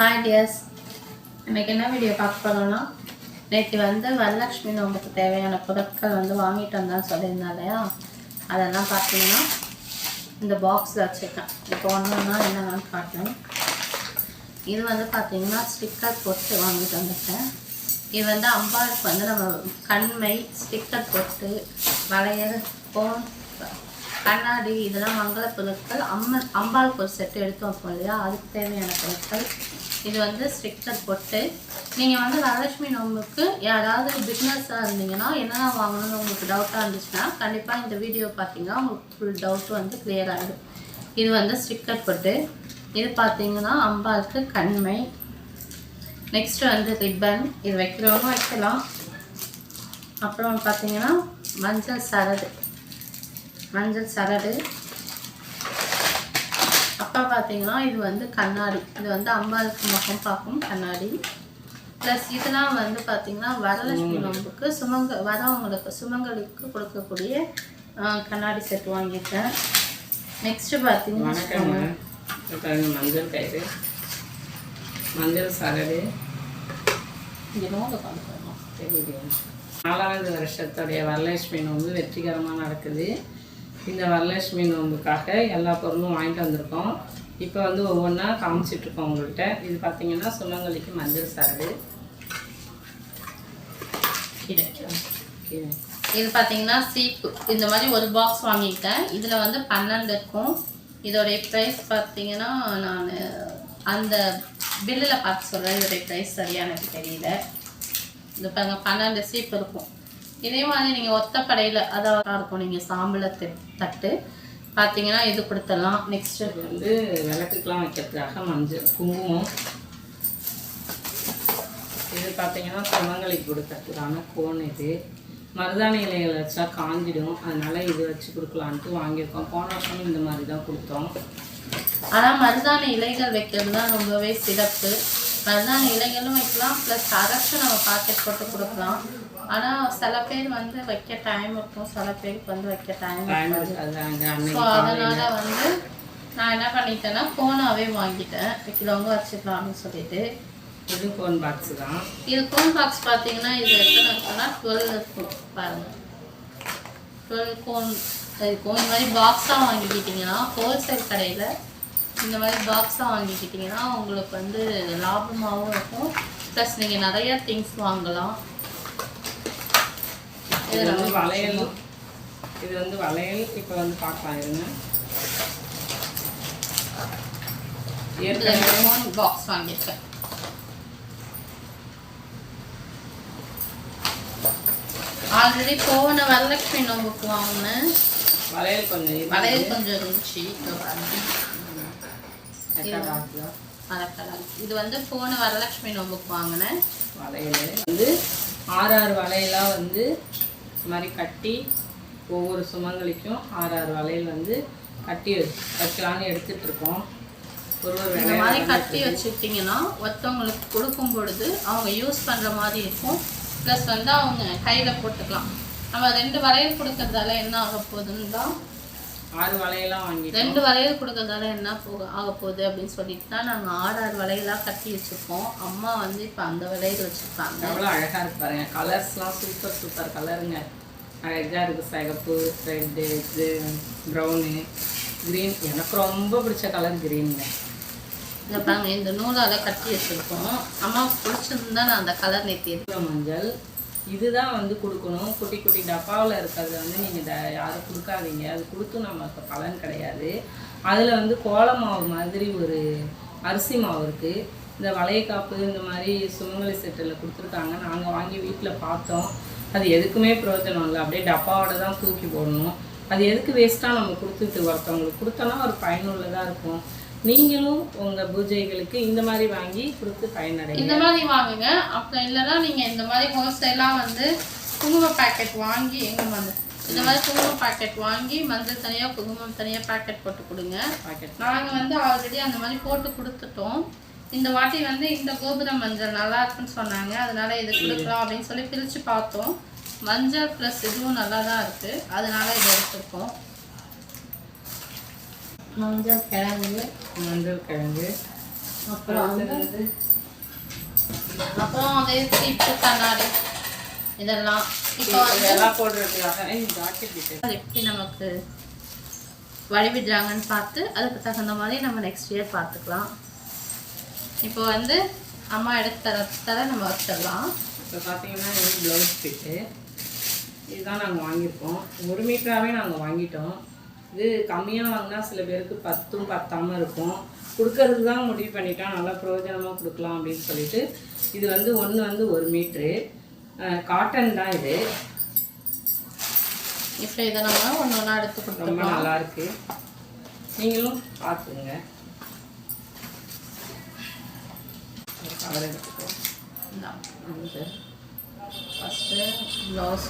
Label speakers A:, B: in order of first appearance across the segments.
A: Hi tears இன்னைக்கு என்ன video பார்க்க போகிறோம்னா நேற்று வந்து வரலட்சுமி நோம்புக்கு தேவையான பொருட்கள் வந்து வாங்கிட்டு வந்தான்னு சொல்லியிருந்தேன் இல்லையா? அதெல்லாம் பார்த்தீங்கன்னா இந்த பாக்ஸில் வச்சுருக்கேன். இப்போ ஒன்று என்னென்னு காட்டுறேன். இது வந்து பார்த்தீங்கன்னா ஸ்டிக்கர் போட்டு வாங்கிட்டு வந்துட்டேன். இது வந்து அம்பாளுக்கு வந்து நம்ம கண்மை ஸ்டிக்கர் போட்டு வளையல் போன் கண்ணாடி இதெல்லாம் மங்கள பொருட்கள் அம்மன் அம்பாளுக்கு ஒரு செட்டு எடுத்து வைப்போம் இல்லையா? அதுக்கு தேவையான பொருட்கள். இது வந்து ஸ்டிக்கர் போட்டு நீங்கள் வந்து வரலட்சுமி நோம்புக்கு யாராவது பிஸ்னஸாக இருந்தீங்கன்னா என்னென்ன வாங்கணும்னு உங்களுக்கு டவுட்டாக இருந்துச்சுன்னா கண்டிப்பாக இந்த வீடியோ பார்த்தீங்கன்னா உங்களுக்கு ஃபுல் டவுட் வந்து கிளியர் ஆகிடும் இது வந்து ஸ்டிக்கர் போட்டு இது பார்த்தீங்கன்னா அம்பாளுக்கு கண்மை. நெக்ஸ்ட் வந்து ரிப்பன் இது வைக்கிறவங்க வைக்கலாம். அப்புறம் பார்த்தீங்கன்னா மஞ்சள் சரடு. மஞ்சள் சரடு. அப்பா பார்த்தீங்கன்னா இது வந்து கண்ணாடி. இது வந்து அம்பாளுக்கு முகம் பார்க்கும் கண்ணாடி. ப்ளஸ் இதெல்லாம் வந்து பார்த்தீங்கன்னா வரலட்சுமி நோம்புக்கு சுமங்க வரவங்களுக்கு சுமங்கலிக்கு கொடுக்கக்கூடிய கண்ணாடி செட் வாங்கியிருக்கேன். நெக்ஸ்ட்டு பார்த்தீங்கன்னா
B: மஞ்சள் கயிறு. மஞ்சள் சரடு. நாலாவது வருஷத்துடைய வரலட்சுமி நோன்பு வெற்றிகரமாக நடக்குது. இந்த வரலட்சுமி நோன்புக்காக எல்லா பொருளும் வாங்கிட்டு வந்திருக்கோம். இப்போ வந்து ஒவ்வொன்றா காமிச்சிட்ருக்கோம் உங்கள்கிட்ட. இது பார்த்தீங்கன்னா சுமங்கலிக்கு மஞ்சள் சரடு.
A: இது பார்த்தீங்கன்னா சீப்பு. இந்த மாதிரி ஒரு பாக்ஸ் வாங்கிட்டேன் இதில் வந்து பன்னெண்டு இருக்கும். இதோடைய ப்ரைஸ் பார்த்தீங்கன்னா நான் அந்த பில்லில் பார்த்து சொல்கிறேன் இதோடைய ப்ரைஸ் சரியா எனக்கு தெரியல. இது பாருங்க பன்னெண்டு சீப்பு இருக்கும். இதே மாதிரி நீங்கள் ஒத்தப்படையில் அதாவது இருக்கும். நீங்கள் சாம்பலை தட்டு. பார்த்தீங்கன்னா இது கொடுத்துடலாம். நெக்ஸ்ட்டு
B: இது வந்து விளக்குக்கெலாம் வைக்கிறதுக்காக மஞ்சள் குங்குமம். இது பார்த்தீங்கன்னா சுமங்கலிக்கு கொடுக்கறதுக்கான கோன் இது. மருதாணி இலைகள் வச்சா காஞ்சிடும். அதனால இது வச்சு கொடுக்கலான்ட்டு வாங்கியிருக்கோம். போன வருஷம் இந்த மாதிரி தான் கொடுத்தோம்.
A: ஆனால் மருதாணி இலைகள் வைக்கிறது தான் ரொம்பவே சிறப்பு. மருதாணி இலைகளும் வைக்கலாம். ப்ளஸ் அரைச்சு நம்ம பாக்கெட் போட்டு கொடுக்கலாம். ஆனால் சில பேர் வந்து வைக்க டைம் இருக்கும். சில பேருக்கு வந்து வைக்க டைம் ஸோ அதனால வந்து நான் என்ன பண்ணிட்டேன்னா கோனாவே வாங்கிட்டேன். வைக்கிறவங்க வச்சுக்கலாம் அப்படின்னு சொல்லிட்டு.
B: இது கோன் பாக்ஸ் தான்.
A: இது கோன் பாக்ஸ் பார்த்தீங்கன்னா இது எத்தனை இருக்குன்னா டுவெல் இருக்கும். பாருங்க. டுவெல் கோன் இருக்கும். இந்த மாதிரி பாக்ஸாக வாங்கிக்கிட்டிங்கன்னா ஹோல்சேல் கடையில் இந்த மாதிரி பாக்ஸாக வாங்கிக்கிட்டிங்கன்னா உங்களுக்கு வந்து லாபமாகவும் இருக்கும். ப்ளஸ் நீங்கள் நிறைய திங்ஸ் வாங்கலாம்.
B: இது வந்து வளையல். இது வந்து வளையல். இப்போ வந்து பார்க்கலாம் இருங்க. ஏற்கனவே
A: கோன் பாக்ஸ் வாங்கியிருக்கேன். ஆல்ரெடி போன வரலட்சுமி நோம்புக்கு வாங்கினேன்.
B: வளையல் கொஞ்சம்.
A: வளையல் கொஞ்சம் இருந்துச்சு. இது வந்து போன வரலட்சுமி நோம்புக்கு வாங்கினேன்.
B: வளையல். வந்து ஆறு ஆறு வளையலாக வந்து இந்த மாதிரி கட்டி ஒவ்வொரு சுமங்கலிக்கும் ஆறு ஆறு வளையல் வந்து கட்டி வச்சு- வைக்கலான்னு எடுத்துட்டு இருக்கோம். ஒரு ஒரு
A: இந்த மாதிரி கட்டி வச்சுக்கிட்டிங்கன்னா ஒருத்தவங்களுக்கு கொடுக்கும் பொழுது அவங்க யூஸ் பண்ணுற மாதிரி இருக்கும். ப்ளஸ் வந்து அவங்க கையில் போட்டுக்கலாம். நம்ம ரெண்டு வளையல் கொடுக்கறதால என்ன ஆக போகுதுன்னு தான்
B: ஆறு வளையலாம் வாங்கிட்டோம்.
A: ரெண்டு வளையல் கொடுக்கறதால என்ன போக ஆக போகுது அப்படின்னு சொல்லிட்டு தான் நாங்கள் ஆறு ஆறு வளையலாக கட்டி வச்சுருக்கோம். அம்மா வந்து இப்போ அந்த வளையல் வச்சுருக்காங்க.
B: எவ்வளோ அழகாக இருக்கு பாருங்க. கலர்ஸ்லாம் சூப்பர் சூப்பர் கலருங்க அழகாக இருக்குது சிகப்பு ரெட்டு இது ப்ரௌனு க்ரீன் எனக்கு ரொம்ப பிடிச்ச கலர் க்ரீனுங்க
A: இந்த பாருங்க இந்த நூலால் கட்டி வச்சுருக்கோம். அம்மாவுக்கு பிடிச்சிருந்தா நான் அந்த கலர் நேற்று
B: மஞ்சள் இதுதான் வந்து கொடுக்கணும். குட்டி குட்டி டப்பாவில் இருக்கிறது வந்து நீங்கள் த யாரும் கொடுக்காதீங்க. அது கொடுத்து நமக்கு பலன் கிடையாது. அதில் வந்து கோல மாவு மாதிரி ஒரு அரிசி மாவு இருக்குது இந்த வளையக்காப்பு இந்த மாதிரி சுமங்கலி செட்டில் கொடுத்துருக்காங்க. நாங்கள் வாங்கி வீட்டில் பார்த்தோம். அது எதுக்குமே பிரயோஜனம் இல்லை. அப்படியே டப்பாவோட தான் தூக்கி போடணும். அது எதுக்கு வேஸ்ட்டாக நம்ம கொடுத்துட்டு ஒருத்தவங்களுக்கு கொடுத்தோன்னா ஒரு பயனுள்ளதாக இருக்கும். நீங்களும் உங்கள் பூஜைகளுக்கு இந்த மாதிரி வாங்கி கொடுத்து பயனடைங்க.
A: இந்த மாதிரி வாங்குங்க. அப்புறம் இல்லைன்னா நீங்கள் இந்த மாதிரி ஹோல்சேலாக வந்து குங்கும பாக்கெட் வாங்கி எங்க வந்து இந்த மாதிரி குங்கும பாக்கெட் வாங்கி மஞ்சள் தனியாக குங்குமம் தனியாக பாக்கெட் போட்டு கொடுங்க.
B: பாக்கெட்
A: நாங்கள் வந்து ஆல்ரெடி அந்த மாதிரி போட்டு கொடுத்துட்டோம். இந்த வாட்டி வந்து இந்த கோபுர மஞ்சள் நல்லா இருக்குன்னு சொன்னாங்க. அதனால இது கொடுக்கலாம் அப்படின்னு சொல்லி பிரித்து பார்த்தோம். மஞ்சள் ப்ளஸ் இதுவும் நல்லா தான் இருக்குது அதனால இதை எடுத்துருக்கோம். மஞ்சள் கிழங்கு
B: மஞ்சள் கிழங்கு
A: அப்புறம் வந்து அப்புறம் அதே சீப்பு கண்ணாடி இதெல்லாம். இப்போ
B: இதெல்லாம் போடுறதுக்காக
A: அது எப்படி நமக்கு வழிவிடுறாங்கன்னு பார்த்து அதுக்கு தகுந்த மாதிரி நம்ம நெக்ஸ்ட் இயர் பார்த்துக்கலாம். இப்போ வந்து அம்மா எடுத்து தர தர நம்ம வச்சிடலாம்.
B: இப்போ பார்த்தீங்கன்னா இது ப்ளவுஸ் ஃபிட்டு இதுதான் நாங்கள் வாங்கியிருக்கோம். ஒரு மீட்டராகவே நாங்கள் வாங்கிட்டோம். இது கம்மியாக வாங்கினா சில பேருக்கு பத்தும் பத்தாமல் இருக்கும். கொடுக்கறதுக்கு தான் முடிவு பண்ணிட்டோம் நல்லா பிரயோஜனமாக கொடுக்கலாம் அப்படின்னு சொல்லிட்டு இது வந்து ஒன்று வந்து ஒரு மீட்ரு. காட்டன் தான் இது.
A: இப்போ இதை நம்ம ஒன்று ஒன்றா எடுத்து
B: ரொம்ப
A: கொடுத்துக்கலாம்.
B: நல்லா இருக்கு. நீங்களும் பார்த்துங்க கவர் எடுத்துக்கோ.
A: ஃபஸ்ட்டு ப்ளவுஸ்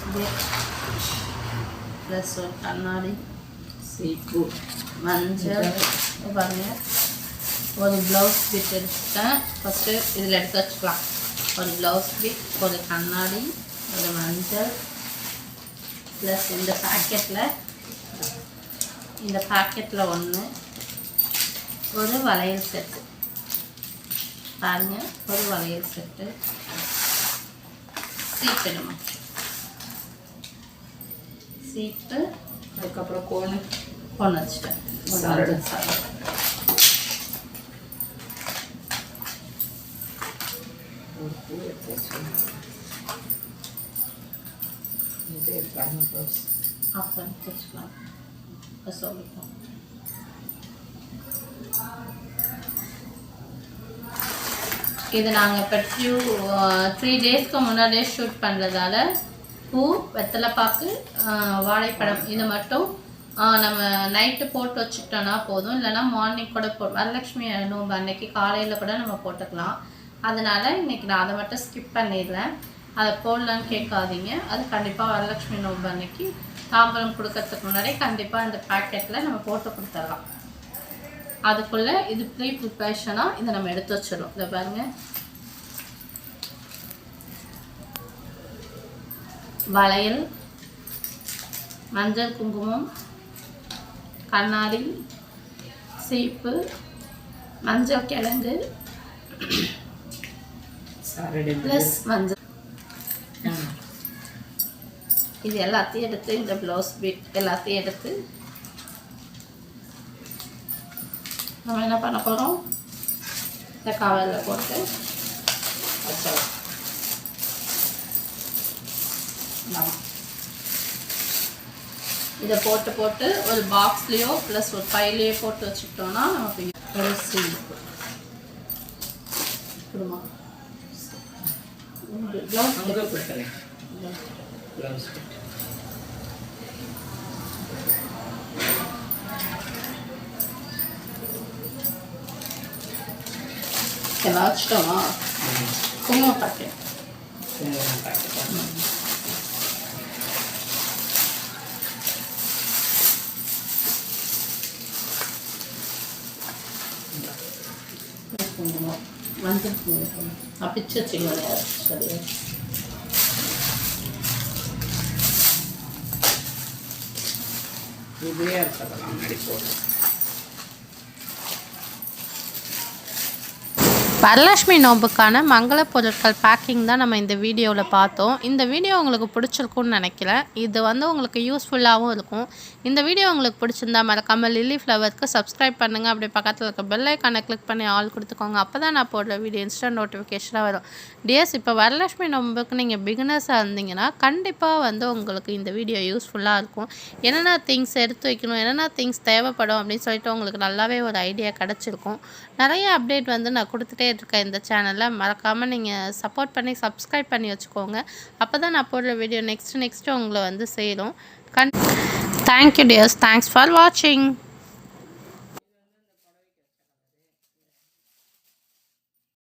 A: ப்ளஸ் ஒரு கண்ணாடி.
B: சீப்பு
A: மஞ்சள் பாருங்க ஒரு ப்ளவுஸ் பிட் எடுத்துட்டேன் ஃபஸ்ட்டு இதில் எடுத்து வச்சுக்கலாம் ஒரு ப்ளவுஸ் பிட் ஒரு கண்ணாடி ஒரு மஞ்சள் ப்ளஸ் இந்த பேக்கெட்டில் இந்த பேக்கெட்டில் ஒன்று ஒரு வளையல் செட்டு பாருங்க ஒரு வளையல் செட்டு சீப்பிடுமா சீப்பு
B: அதுக்கப்புறம் கோனு
A: பொண்ணு வச்சுட்டேன்
B: சரடு.
A: அப்புறம் வச்சுக்கலாம் இது நாங்கள் இப்போ ஃபியூ த்ரீ டேஸ்க்கு முன்னாடியே ஷூட் பண்ணுறதால பூ வெத்தலைப்பாக்கு ஆஹ், வாழைப்பழம் இது மட்டும் நம்ம நைட்டு போட்டு வச்சுக்கிட்டோன்னா போதும். இல்லைன்னா மார்னிங் கூட போ வரலட்சுமி நோம்பு அன்னைக்கு காலையில் கூட நம்ம போட்டுக்கலாம். அதனால் இன்னைக்கு நான் அதை மட்டும் ஸ்கிப் பண்ணிடுறேன். அதை போடலான்னு கேட்காதீங்க. அது கண்டிப்பாக வரலட்சுமி நோம்பு அன்னைக்கு தாம்பரம் கொடுக்கறதுக்கு முன்னாடி கண்டிப்பாக அந்த பேக்கெட்டில் நம்ம போட்டு கொடுத்துடலாம். அதுக்குள்ளே இது ப்ரீ ப்ரிப்பரேஷனாக இதை நம்ம எடுத்து வச்சிடும் இதை பாருங்கள் வளையல் மஞ்சள் குங்குமம் கண்ணாடி சீப்பு மஞ்சள் கிழங்கு ப்ளஸ் மஞ்சள். இது எல்லாத்தையும் எடுத்து இந்த ப்ளவுஸ் பீட் எல்லாத்தையும் எடுத்து நம்ம என்ன பண்ண போகிறோம் இந்த கவரில் போட்டு வச்சிடலாம். இந்தாம்மா. இதை போட்டு போட்டு ஒரு பாக்ஸ்லேயோ ப்ளஸ் ஒரு பையிலையோ போட்டு வச்சுக்கிட்டோம்னா நமக்கு சீப்பு கொடுமா. வச்சுட்டோமா? குங்குமம் பாக்கெட் குங்குமம் மஞ்சள் குங்குமம் நான் பிச்சு வச்சுக்கோங்க சரி
B: இதுவே இருக்கிறதெல்லாம் முன்னாடி
A: வரலட்சுமி நோம்புக்கான மங்கள பொருட்கள் பேக்கிங் தான் நம்ம இந்த வீடியோவில் பார்த்தோம். இந்த வீடியோ உங்களுக்கு பிடிச்சிருக்கும்னு நினைக்கிறேன் இது வந்து உங்களுக்கு யூஸ்ஃபுல்லாகவும் இருக்கும். இந்த வீடியோ உங்களுக்கு பிடிச்சிருந்தா மறக்காமல் லில்லி ஃப்ளவருக்கு சப்ஸ்கிரைப் பண்ணுங்கள் அப்படியே பக்கத்தில் இருக்க பெல் ஐக்கானை கிளிக் பண்ணி ஆல் கொடுத்துக்கோங்க. அப்போ தான் நான் போடுற வீடியோ இன்ஸ்டன்ட் நோட்டிஃபிகேஷனாக வரும். டிஎஸ் இப்போ வரலட்சுமி நோம்புக்கு நீங்கள் பிகினர்ஸாக இருந்தீங்கன்னா கண்டிப்பாக வந்து உங்களுக்கு இந்த வீடியோ யூஸ்ஃபுல்லாக இருக்கும். என்னென்ன திங்ஸ் எடுத்து வைக்கணும் என்னென்ன திங்ஸ் தேவைப்படும் அப்படின்னு சொல்லிட்டு உங்களுக்கு நல்லாவே ஒரு ஐடியா கிடச்சிருக்கும். நிறைய அப்டேட் வந்து நான் கொடுத்துட்டே இருக்கேன் இந்த சேனலில் மறக்காமல் நீங்கள் சப்போர்ட் பண்ணி சப்ஸ்கிரைப் பண்ணி வச்சுக்கோங்க. அப்போ தான் நான் போடுற வீடியோ நெக்ஸ்ட் நெக்ஸ்ட்டு உங்களை வந்து சேரும். கண் தேங்க்யூ டியர்ஸ் தேங்க்ஸ் ஃபார் வாட்சிங்